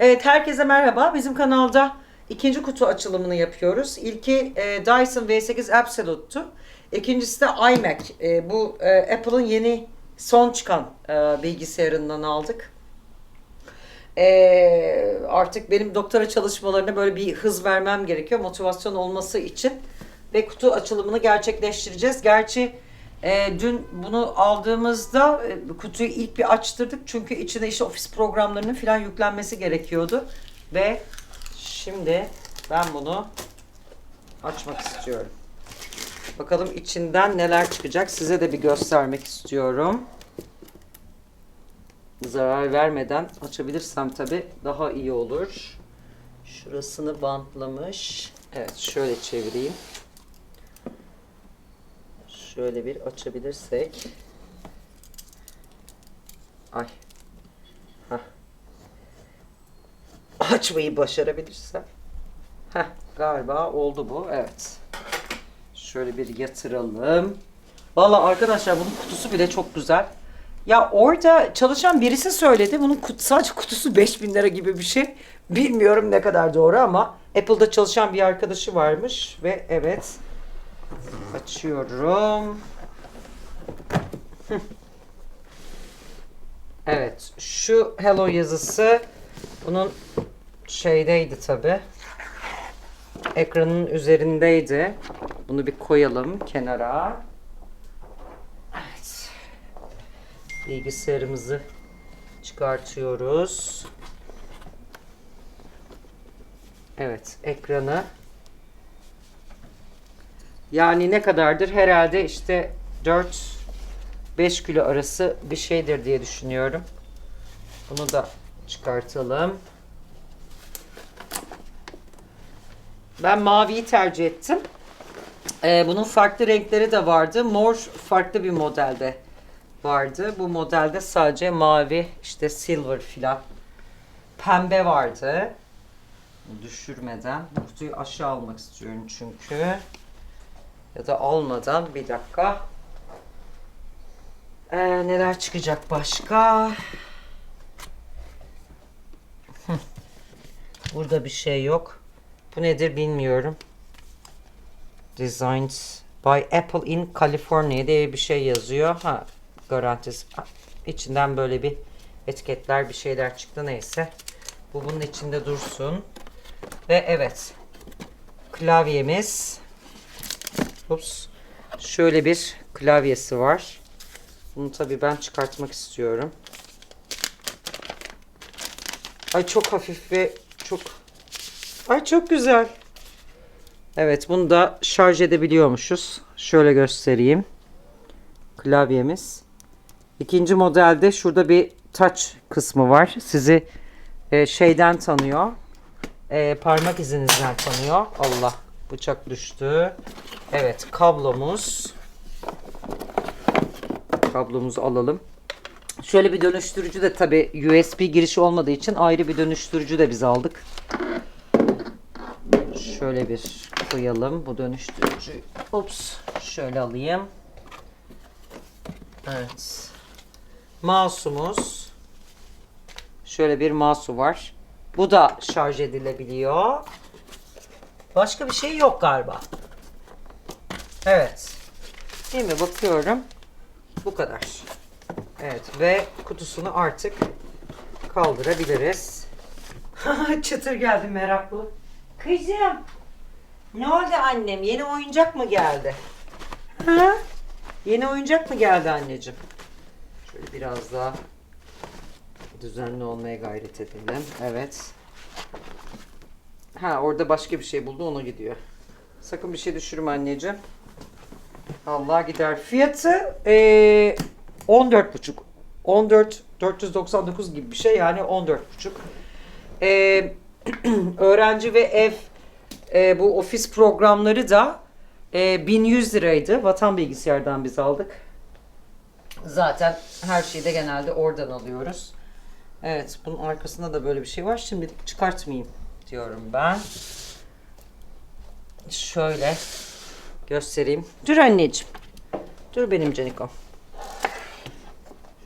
Evet herkese merhaba. Bizim kanalda ikinci kutu açılımını yapıyoruz. İlki e, Dyson V8 Absolute'tu. İkincisi de iMac. E, bu e, Apple'ın yeni son çıkan e, bilgisayarından aldık. E, artık benim doktora çalışmalarına böyle bir hız vermem gerekiyor. Motivasyon olması için. Ve kutu açılımını gerçekleştireceğiz. Gerçi e, dün bunu aldığımızda e, kutuyu ilk bir açtırdık. Çünkü içine işte ofis programlarının falan yüklenmesi gerekiyordu. Ve şimdi ben bunu açmak istiyorum. Bakalım içinden neler çıkacak. Size de bir göstermek istiyorum. Zarar vermeden açabilirsem tabi daha iyi olur. Şurasını bantlamış. Evet şöyle çevireyim. Şöyle bir açabilirsek. Ay. Hah. Açmayı başarabilirsem. Heh, galiba oldu bu. Evet. Şöyle bir yatıralım. Valla arkadaşlar bunun kutusu bile çok güzel. Ya orada çalışan birisi söyledi. Bunun kut- sadece kutusu 5000 lira gibi bir şey. Bilmiyorum ne kadar doğru ama Apple'da çalışan bir arkadaşı varmış ve evet açıyorum. Evet, şu hello yazısı bunun şeydeydi tabi. Ekranın üzerindeydi. Bunu bir koyalım kenara. Evet. Bilgisayarımızı çıkartıyoruz. Evet, ekranı. Yani ne kadardır? Herhalde işte 4-5 kilo arası bir şeydir diye düşünüyorum. Bunu da çıkartalım. Ben maviyi tercih ettim. Ee, bunun farklı renkleri de vardı. Mor farklı bir modelde vardı. Bu modelde sadece mavi, işte silver filan. Pembe vardı. Düşürmeden. Kutuyu aşağı almak istiyorum çünkü. Ya da almadan bir dakika. Ee, neler çıkacak başka? Burada bir şey yok. Bu nedir bilmiyorum. Designed by Apple in California diye bir şey yazıyor. Ha, garantisi. İçinden böyle bir etiketler bir şeyler çıktı neyse. Bu bunun içinde dursun. Ve evet. Klavyemiz. Ups. Şöyle bir klavyesi var. Bunu tabii ben çıkartmak istiyorum. Ay çok hafif ve çok Ay çok güzel. Evet bunu da şarj edebiliyormuşuz. Şöyle göstereyim. Klavyemiz. İkinci modelde şurada bir touch kısmı var. Sizi e, şeyden tanıyor. E, parmak izinizden tanıyor. Allah bıçak düştü. Evet kablomuz. Kablomuzu alalım. Şöyle bir dönüştürücü de tabi USB girişi olmadığı için ayrı bir dönüştürücü de biz aldık. Şöyle bir koyalım bu dönüştürücü. Ups şöyle alayım. Evet. Mouse'umuz. Şöyle bir mouse'u var. Bu da şarj edilebiliyor. Başka bir şey yok galiba. Evet. Değil mi? Bakıyorum. Bu kadar. Evet ve kutusunu artık kaldırabiliriz. Çıtır geldi meraklı. Kızım. Ne oldu annem? Yeni oyuncak mı geldi? Ha? Yeni oyuncak mı geldi anneciğim? Şöyle biraz daha düzenli olmaya gayret edelim. Evet. Ha orada başka bir şey buldu ona gidiyor. Sakın bir şey düşürme anneciğim. Allah gider. Fiyatı eee 14,5. 14 499 gibi bir şey yani 14,5. Eee öğrenci ve ev e, bu ofis programları da e, 1100 liraydı. Vatan bilgisayardan biz aldık. Zaten her şeyi de genelde oradan alıyoruz. Evet bunun arkasında da böyle bir şey var. Şimdi çıkartmayayım diyorum ben. Şöyle göstereyim. Dur anneciğim. Dur benim canikom.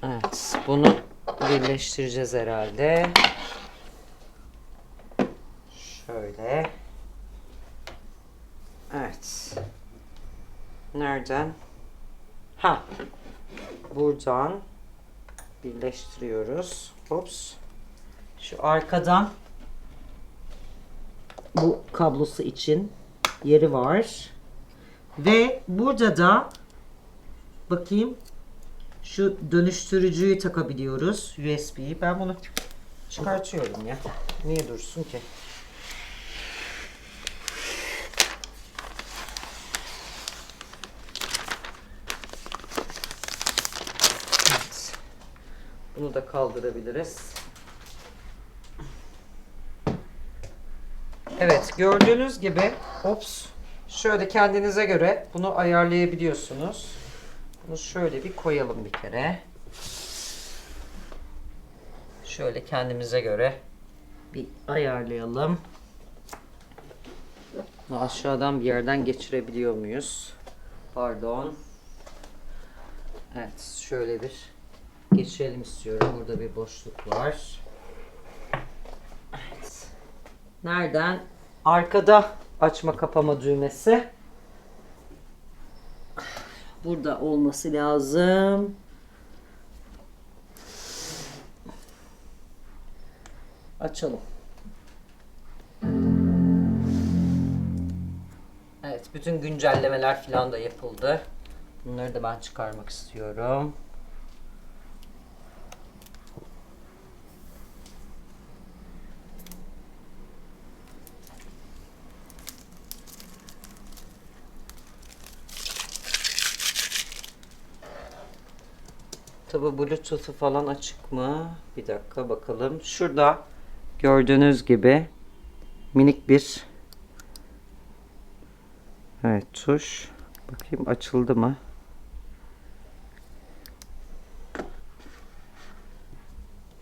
Evet bunu birleştireceğiz herhalde. Şöyle. Evet. Nereden? Ha. Buradan birleştiriyoruz. Hops. Şu arkadan bu kablosu için yeri var. Ve burada da bakayım şu dönüştürücüyü takabiliyoruz. USB'yi. Ben bunu çıkartıyorum ya. Niye dursun ki? Evet. Bunu da kaldırabiliriz. Evet gördüğünüz gibi ops şöyle kendinize göre bunu ayarlayabiliyorsunuz. Bunu şöyle bir koyalım bir kere. Şöyle kendimize göre bir ayarlayalım. Bunu aşağıdan bir yerden geçirebiliyor muyuz? Pardon. Evet şöyle bir geçirelim istiyorum. Burada bir boşluk var. Evet. Nereden? Arkada açma kapama düğmesi. Burada olması lazım. Açalım. Evet, bütün güncellemeler falan da yapıldı. Bunları da ben çıkarmak istiyorum. Bluetooth'u falan açık mı? Bir dakika bakalım. Şurada gördüğünüz gibi minik bir Evet tuş. Bakayım açıldı mı?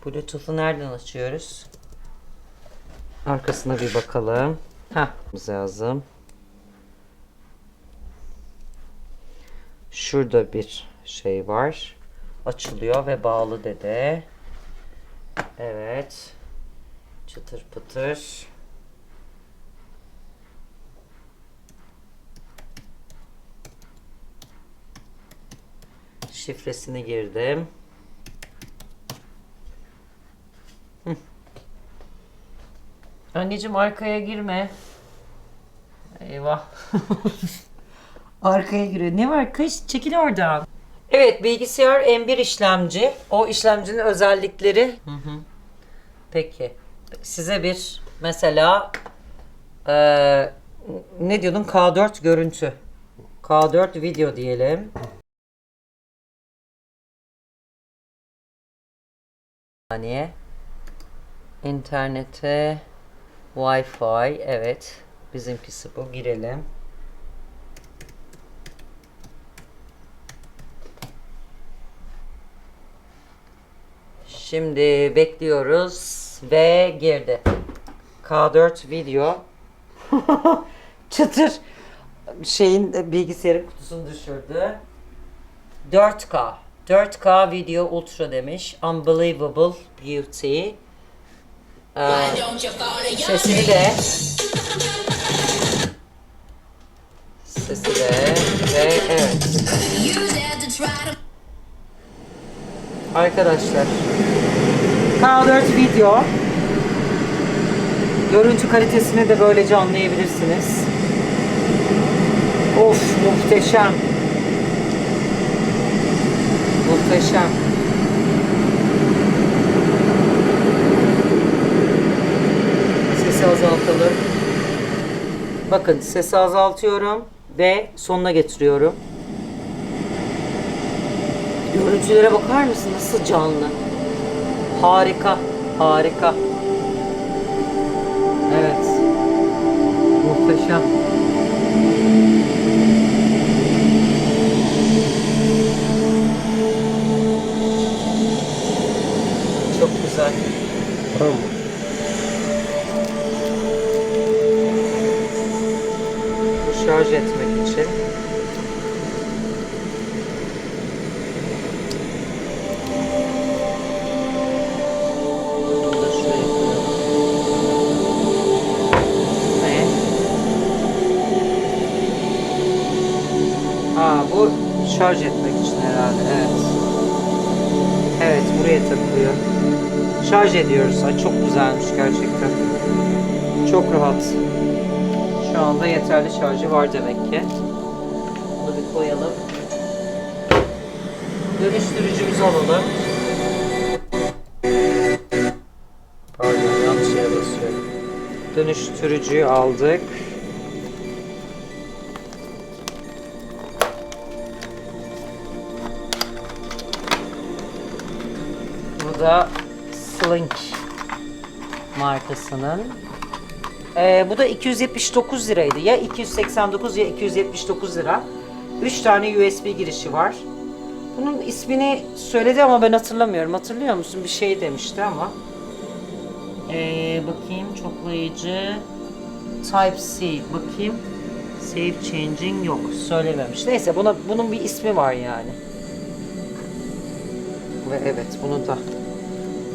Bluetooth'u nereden açıyoruz? Arkasına bir bakalım. Heh, lazım. Şurada bir şey var. Açılıyor ve bağlı dede. Evet. Çıtır pıtır. Şifresini girdim. Anneciğim arkaya girme. Eyvah. arkaya giriyor. Ne var kız? Çekil oradan. Evet bilgisayar M1 işlemci. O işlemcinin özellikleri. Hı hı. Peki. Size bir mesela eee, ne diyordun? K4 görüntü. K4 video diyelim. saniye. İnternete Wi-Fi evet. Bizimkisi bu. Girelim. Şimdi bekliyoruz ve girdi. K4 video. Çıtır şeyin bilgisayarın kutusunu düşürdü. 4K. 4K video ultra demiş. Unbelievable beauty. Ee, sesini de sesi de ve evet. Arkadaşlar K4 video görüntü kalitesini de böylece anlayabilirsiniz. Of muhteşem. Muhteşem. Sesi azaltalım. Bakın sesi azaltıyorum ve sonuna getiriyorum. Görüntülere bakar mısın? Nasıl canlı? Harika. Harika. Evet. Muhteşem. Çok güzel. Tamam. Şarj etmek için herhalde. Evet. Evet buraya takılıyor. Şarj ediyoruz. Ay, çok güzelmiş gerçekten. Çok rahat. Şu anda yeterli şarjı var demek ki. Bunu bir koyalım. Dönüştürücümüzü alalım. Pardon yanlış yere basıyorum. Dönüştürücüyü aldık. Da Slink markasının. Ee, bu da 279 liraydı. Ya 289 ya 279 lira. 3 tane USB girişi var. Bunun ismini söyledi ama ben hatırlamıyorum. Hatırlıyor musun? Bir şey demişti ama. Ee, bakayım çoklayıcı. Type-C. Bakayım. Save changing yok. Söylememiş. Neyse buna, bunun bir ismi var yani. Ve evet bunu da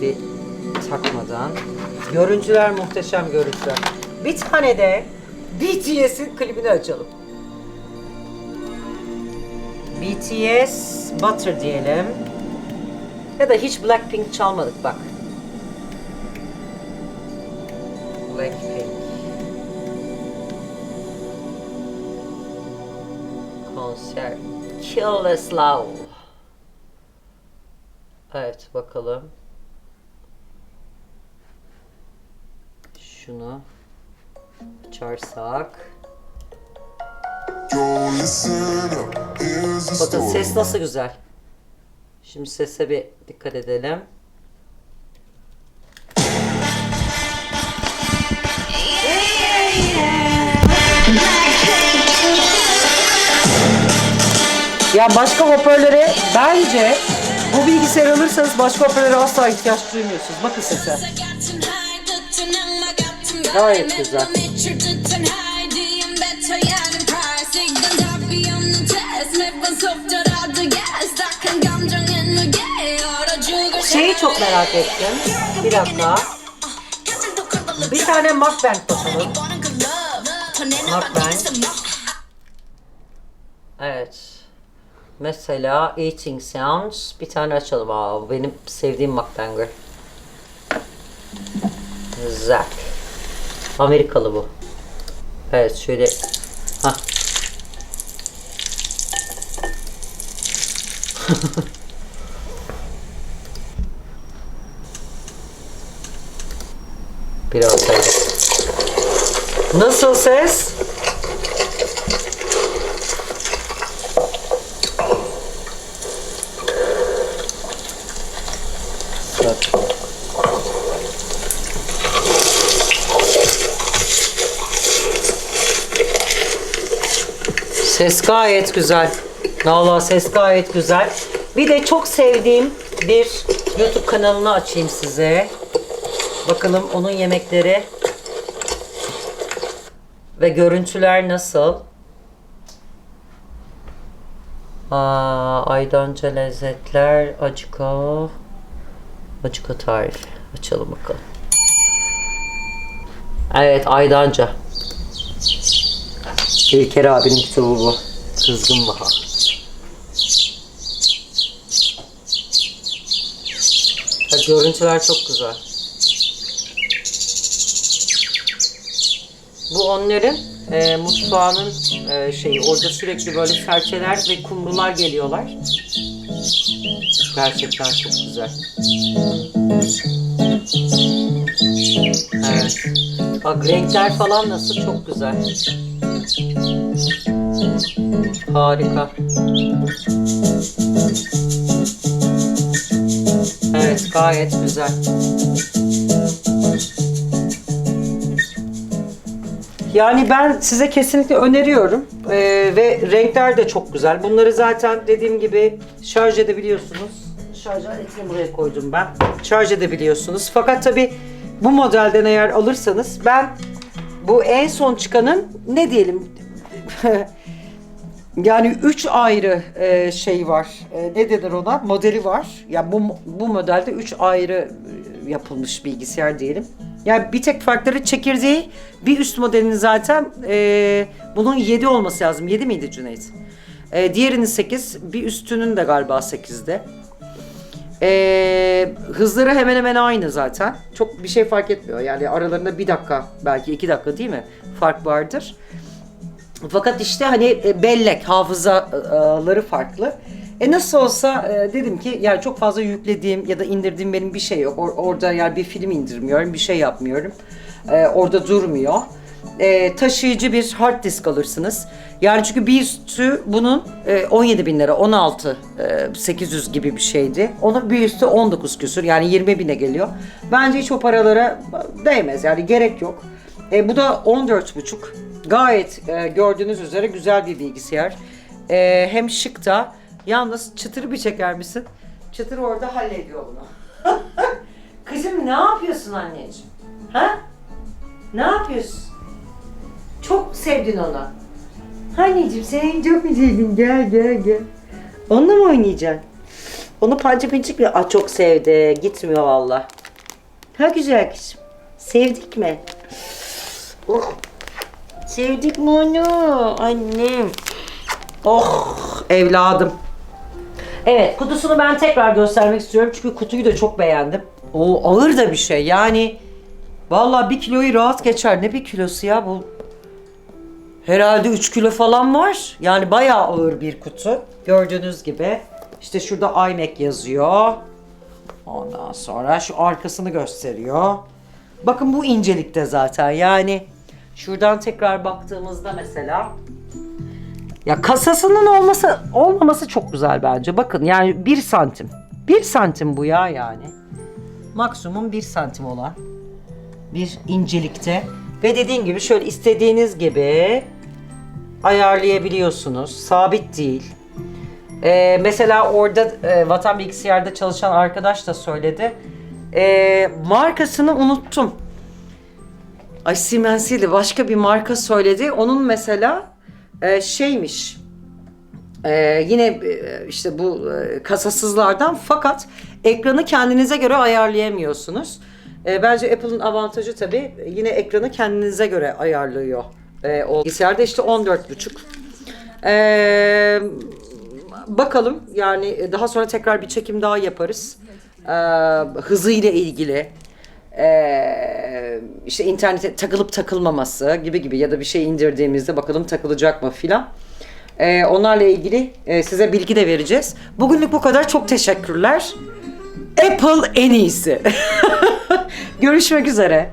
bir takmadan. Görüntüler muhteşem görüntüler. Bir tane de BTS'in klibini açalım. BTS Butter diyelim. Ya da hiç Blackpink çalmadık bak. Blackpink. Konser. Kill Us Love. Evet bakalım. Şunu açarsak. Bakın ses nasıl güzel. Şimdi sese bir dikkat edelim. Ya başka hoparlöre bence bu bilgisayarı alırsanız başka hoparlöre asla ihtiyaç duymuyorsunuz. Bakın sese. Gayet güzel. Şeyi çok merak ettim. Bir dakika. Bir tane Macbank bakalım. Evet. Mesela Eating Sounds. Bir tane açalım. Aa, benim sevdiğim Macbanger. Zack. Amerikalı bu. Evet şöyle. Hah. Biraz daha. Nasıl ses? Ses gayet güzel. Valla ses gayet güzel. Bir de çok sevdiğim bir YouTube kanalını açayım size. Bakalım onun yemekleri ve görüntüler nasıl? Aa, Aydanca lezzetler, acıka, acıka tarif. Açalım bakalım. Evet, Aydanca. İlker abinin kitabı bu. Kızgın Bahar. Ha, görüntüler çok güzel. Bu onların e, mutfağının e, şeyi. Orada sürekli böyle serçeler ve kumrular geliyorlar. Gerçekten çok güzel. Evet. Bak renkler falan nasıl çok güzel. Harika. Evet gayet güzel. Yani ben size kesinlikle öneriyorum. Ee, ve renkler de çok güzel. Bunları zaten dediğim gibi şarj edebiliyorsunuz. Şarj aletini buraya koydum ben. Şarj edebiliyorsunuz. Fakat tabi bu modelden eğer alırsanız ben bu en son çıkanın ne diyelim yani üç ayrı e, şey var. E, ne denir ona? Modeli var. Ya bu bu modelde üç ayrı e, yapılmış bilgisayar diyelim. Yani bir tek farkları çekirdeği bir üst modelinin zaten e, bunun 7 olması lazım. 7 miydi Cüneyt? E, diğerinin 8, bir üstünün de galiba 8'de. E, hızları hemen hemen aynı zaten. Çok bir şey fark etmiyor. Yani aralarında bir dakika belki iki dakika değil mi? Fark vardır. Fakat işte hani e, bellek, hafızaları farklı. E nasıl olsa e, dedim ki yani çok fazla yüklediğim ya da indirdiğim benim bir şey yok. Or- orada yani bir film indirmiyorum, bir şey yapmıyorum. E, orada durmuyor. E, taşıyıcı bir hard disk alırsınız. Yani çünkü bir üstü bunun e, 17 bin lira, 16 e, 800 gibi bir şeydi. Onun bir üstü 19 küsür yani 20 bine geliyor. Bence hiç o paralara değmez yani gerek yok. E, bu da 14,5. Gayet e, gördüğünüz üzere güzel bir bilgisayar. E, hem şık da. Yalnız çıtırı bir çeker misin? Çıtır orada hallediyor bunu. Kızım ne yapıyorsun anneciğim? Ha? Ne yapıyorsun? Çok sevdin onu. Anneciğim sen çok mu sevdin? Gel gel gel. Onunla mı oynayacaksın? Onu pança pinçik mi? Aa, çok sevdi. Gitmiyor valla. Ha güzel kızım. Sevdik mi? Oh. Sevdik mi onu? Annem. Oh evladım. Evet kutusunu ben tekrar göstermek istiyorum çünkü kutuyu da çok beğendim. O ağır da bir şey yani. Vallahi bir kiloyu rahat geçer. Ne bir kilosu ya bu? Herhalde 3 kilo falan var. Yani bayağı ağır bir kutu. Gördüğünüz gibi. İşte şurada iMac yazıyor. Ondan sonra şu arkasını gösteriyor. Bakın bu incelikte zaten. Yani şuradan tekrar baktığımızda mesela ya kasasının olması olmaması çok güzel bence. Bakın yani 1 santim. 1 santim bu ya yani. Maksimum 1 santim olan bir incelikte. Ve dediğim gibi şöyle istediğiniz gibi ayarlayabiliyorsunuz. Sabit değil. Ee, mesela orada e, Vatan Bilgisayar'da çalışan arkadaş da söyledi. Ee, markasını unuttum. Ay Siemens'iydi. Başka bir marka söyledi. Onun mesela e, şeymiş. e, yine e, işte bu e, kasasızlardan fakat ekranı kendinize göre ayarlayamıyorsunuz. E, bence Apple'ın avantajı tabii yine ekranı kendinize göre ayarlıyor. E, o bilgisayarda işte 14.5. E, bakalım yani daha sonra tekrar bir çekim daha yaparız. E, hızıyla ilgili ee, işte internete takılıp takılmaması gibi gibi ya da bir şey indirdiğimizde bakalım takılacak mı filan. Ee, onlarla ilgili e, size bilgi de vereceğiz. Bugünlük bu kadar. Çok teşekkürler. Apple en iyisi. Görüşmek üzere.